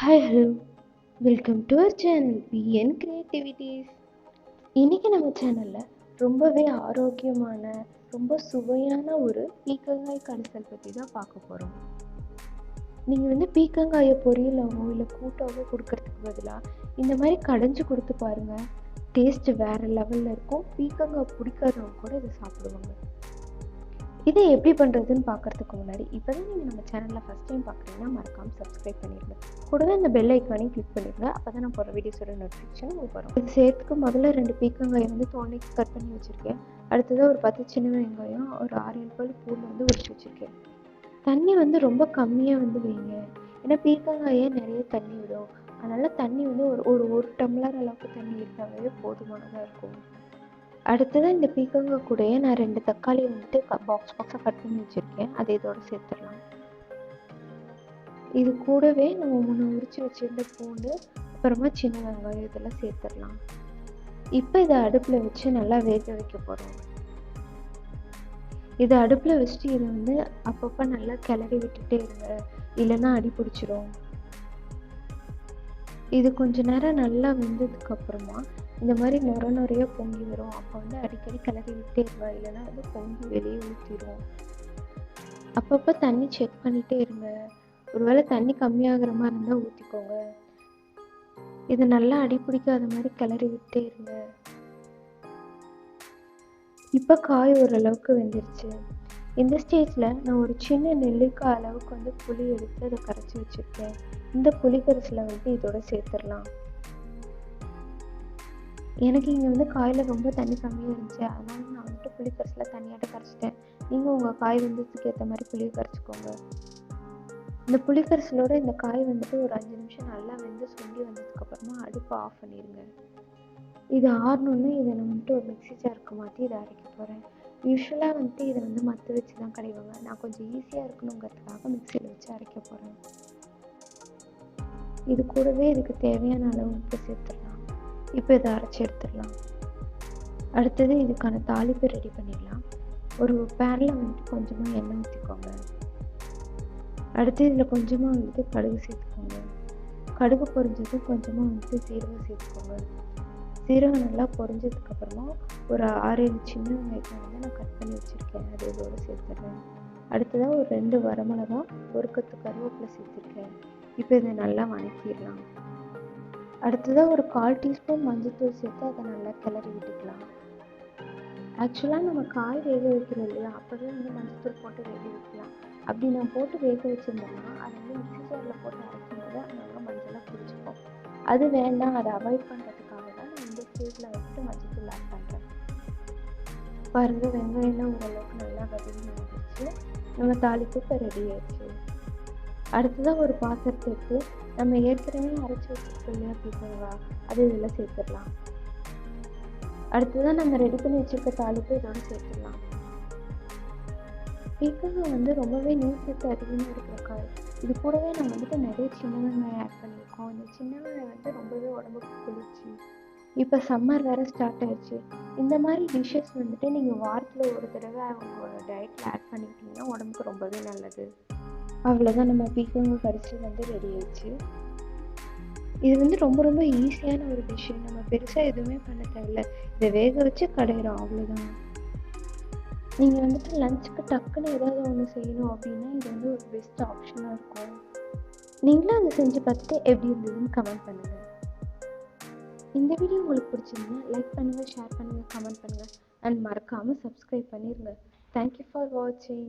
Hi hello welcome to our channel V N creativities இன்றைக்கி நம்ம சேனலில் ரொம்பவே ஆரோக்கியமான ரொம்ப சுவையான ஒரு பீக்கங்காய் கடைசல் பற்றி தான் பார்க்க போகிறோம் நீங்கள் வந்து பீக்கங்காயை பொரியலாவோ இல்லை கூட்டாவோ கொடுக்கறதுக்கு பதிலாக இந்த மாதிரி கடைஞ்சி கொடுத்து பாருங்கள் டேஸ்ட்டு வேறு லெவலில் இருக்கும். பீக்கங்காய் பிடிக்காதவங்க கூட இதை சாப்பிடுவாங்க. இதை எப்படி பண்ணுறதுன்னு பார்க்கறதுக்கு முன்னாடி இப்போ தான் நீங்கள் நம்ம சேனலில் ஃபஸ்ட் டைம் பார்க்குறீங்கன்னா மறக்காமல் சப்ஸ்கிரைப் பண்ணிடுங்க கூடவே அந்த பெல் ஐக்கானையும் கிளிக் பண்ணிடுங்க அப்போ தான் நான் போகிற வீடியோஸோட நோட்டிஃபிகேஷன் உங்களுக்கு வரும். இது சேர்த்துக்கு முதல்ல ரெண்டு பீக்கங்காயை வந்து தோண்டி கட் பண்ணி வச்சுருக்கேன். அடுத்ததாக ஒரு பத்து சின்ன வெங்காயம் ஒரு ஆறு ஏழு பல் பூண்டு வந்து உரிச்சு வச்சுருக்கேன். தண்ணி வந்து ரொம்ப கம்மியாக வந்து வைங்க. ஏன்னா பீக்கங்காயே நிறைய தண்ணி விடும். அதனால் தண்ணி வந்து ஒரு ஒரு ஒரு டம்ளர் அளவுக்கு தண்ணி இருந்தாவே போதுமானதாக இருக்கும். அடுத்ததாக இந்த பீக்கங்க கூடயே நான் ரெண்டு தக்காளி வந்துட்டு பாக்ஸ் பாக்ஸாக கட் பண்ணி வச்சுருக்கேன். அதை இதோட சேர்த்துடலாம். இது கூடவே நம்ம முன்ன உரிச்சு வச்சிருந்த பூண்டு அப்புறமா சின்ன வெங்காயம் இதெல்லாம் சேர்த்துடலாம். இப்போ இதை அடுப்பில் வச்சு நல்லா வேக வைக்க போகிறோம் இதை அடுப்பில் வச்சுட்டு இதை வந்து அப்பப்போ நல்லா கிளறி விட்டுட்டே இருங்க. இல்லைன்னா அடி பிடிச்சிரும். இது கொஞ்ச நேரம் நல்லா வெந்ததுக்கு அப்புறமா இந்த மாதிரி நுர நுறைய பொங்கி வரும். அப்போ வந்து அடிக்கடி கிளறி விட்டே இருவா. இல்லைன்னா அது பொங்கி வெளியே ஊற்றிடும் அப்பப்போ தண்ணி செக் பண்ணிகிட்டே இருங்க. ஒருவேளை தண்ணி கம்மியாகிற மாதிரி இருந்தால் ஊற்றிக்கோங்க இது நல்லா அடி பிடிக்காத மாதிரி கிளறி விட்டே இருங்க. இப்போ காய் ஓரளவுக்கு வெந்துருச்சு. இந்த ஸ்டேஜில் நான் ஒரு சின்ன நெல்லிக்காய் அளவுக்கு வந்து புளி எடுத்து அதை கரைச்சி வச்சுருக்கேன். இந்த புளி வந்து இதோட சேர்த்துடலாம். எனக்கு இங்கே வந்து காயில் ரொம்ப தண்ணி கம்மியாக இருந்துச்சு. அதனால் நான் வந்துட்டு புளி கரைசலில் கரைச்சிட்டேன். நீங்கள் உங்கள் காய் வந்ததுக்கு ஏற்ற மாதிரி புளியை கரைச்சிக்கோங்க. இந்த புளி இந்த காய் வந்துட்டு ஒரு அஞ்சு நிமிஷம் நல்லா வெந்து சுண்டி வந்ததுக்கப்புறமா அடுப்பை ஆஃப் பண்ணிடுங்க இது ஆறணுன்னு இதை நான் வந்துட்டு ஒரு மிக்சி ஜாருக்கு மாற்றி இதை அரைக்க போகிறேன் யூஸ்வலாக வந்துட்டு இதை வந்து மற்ற வச்சு தான் கடைவாங்க நான் கொஞ்சம் ஈஸியாக இருக்கணுங்கிறதுக்காக மிக்சியில் வச்சு அரைக்க போகிறேன் இது கூடவே இதுக்கு தேவையான அளவு உப்பு சேர்த்துடலாம். இப்போ இதை அரைச்சி எடுத்துடலாம். அடுத்தது இதுக்கான தாளிப்பு ரெடி பண்ணிடலாம். ஒரு பேரில் வந்துட்டு கொஞ்சமாக எண்ணெய் ஊற்றிக்கோங்க அடுத்து இதில் கொஞ்சமாக வந்துட்டு கடுகு சேர்த்துக்கோங்க. கடுகு பொரிஞ்சதும் கொஞ்சமாக வந்துட்டு சீரகம் சேர்த்துக்கோங்க. சீரகம் நல்லா பொரிஞ்சதுக்கப்புறமா ஒரு ஆறு ஏழு சின்ன வெங்காயத்தை வந்து நான் கட் பண்ணி வச்சுருக்கேன். அது இதோடு சேர்த்துடுறேன் அடுத்ததாக ஒரு ரெண்டு வரமிளகா ஒரு கத்து கருவேப்பிலை சேர்த்துருக்கேன். இப்போ இதை நல்லா வணக்கிடலாம். அடுத்ததாக ஒரு கால் டீஸ்பூன் மஞ்சள்தூள் சேர்த்து அதை நல்லா கிளறி விட்டுக்கலாம். ஆக்சுவலாக நம்ம காய் வேக வைக்கிறோம் இல்லையா? அப்போவே வந்து மஞ்சள்தூள் போட்டு வேக வைக்கலாம். அப்படி நான் போட்டு வேக வச்சுருந்தோம்னா அதை வந்து மிக்சி ஜாரில் போட்டு அரைக்கும் போது அங்கங்கே மஞ்சளாக பிடிச்சிக்கும். அது வேண்டாம் அதை அவாய்ட் பண்ணுறது தான் வச்சுட்டு இந்த வந்துட்டு ஆட் பண்ணுறேன் பாருங்கள் வெங்காயம்லாம் ஓரளவுக்கு நல்லா வதங்கி வந்துச்சு நம்ம தாளிப்பு இப்போ ரெடி ஆயிடுச்சு. அடுத்ததாக ஒரு பாத்திரத்தை எடுத்து நம்ம ஏற்கனவே அரைச்சி வச்சுருக்கோம் இல்லையா அது இதில் சேர்த்துடலாம். அடுத்ததாக நம்ம ரெடி பண்ணி வச்சுருக்க தாளிப்பு இதோடு சேர்த்துடலாம். பீக்கங்காய் வந்து ரொம்பவே நீர் சத்து அதிகமாக இருக்கிற இது கூடவே நம்ம வந்துட்டு நிறைய சின்ன வெங்காயம் ஆட் பண்ணியிருக்கோம். இந்த சின்ன வெங்காயம் வந்து ரொம்பவே உடம்புக்கு குளிர்ச்சி இப்போ சம்மர் வேறு ஸ்டார்ட் ஆயிடுச்சு. இந்த மாதிரி டிஷ்ஷஸ் வந்துட்டு நீங்கள் வாரத்தில் ஒரு தடவை அவங்க டயட்டில் ஆட் பண்ணிக்கிட்டிங்கன்னா உடம்புக்கு ரொம்பவே நல்லது. அவ்வளோதான் நம்ம பீக்கங்கு கடிச்சு வந்து ரெடி ஆயிடுச்சு. இது வந்து ரொம்ப ரொம்ப ஈஸியான ஒரு டிஷ்ஷு நம்ம பெருசாக எதுவுமே பண்ண தேவையில்ல. இதை வேக வச்சு கடையிறோம். அவ்வளோதான் நீங்கள் வந்துட்டு லஞ்சுக்கு டக்குன்னு ஏதாவது ஒன்று செய்யணும் அப்படின்னா இது வந்து ஒரு பெஸ்ட் ஆப்ஷனாக இருக்கும். நீங்களும் அதை செஞ்சு பார்த்துட்டு எப்படி இருந்ததுன்னு கமெண்ட் பண்ணுங்கள் இந்த வீடியோ உங்களுக்கு பிடிச்சிருந்தா லைக் பண்ணுங்கள் ஷேர் பண்ணுங்கள் கமெண்ட் பண்ணுங்கள் அண்ட் மறக்காமல் சப்ஸ்கிரைப் பண்ணிடுங்க தேங்க்யூ ஃபார் வாட்சிங்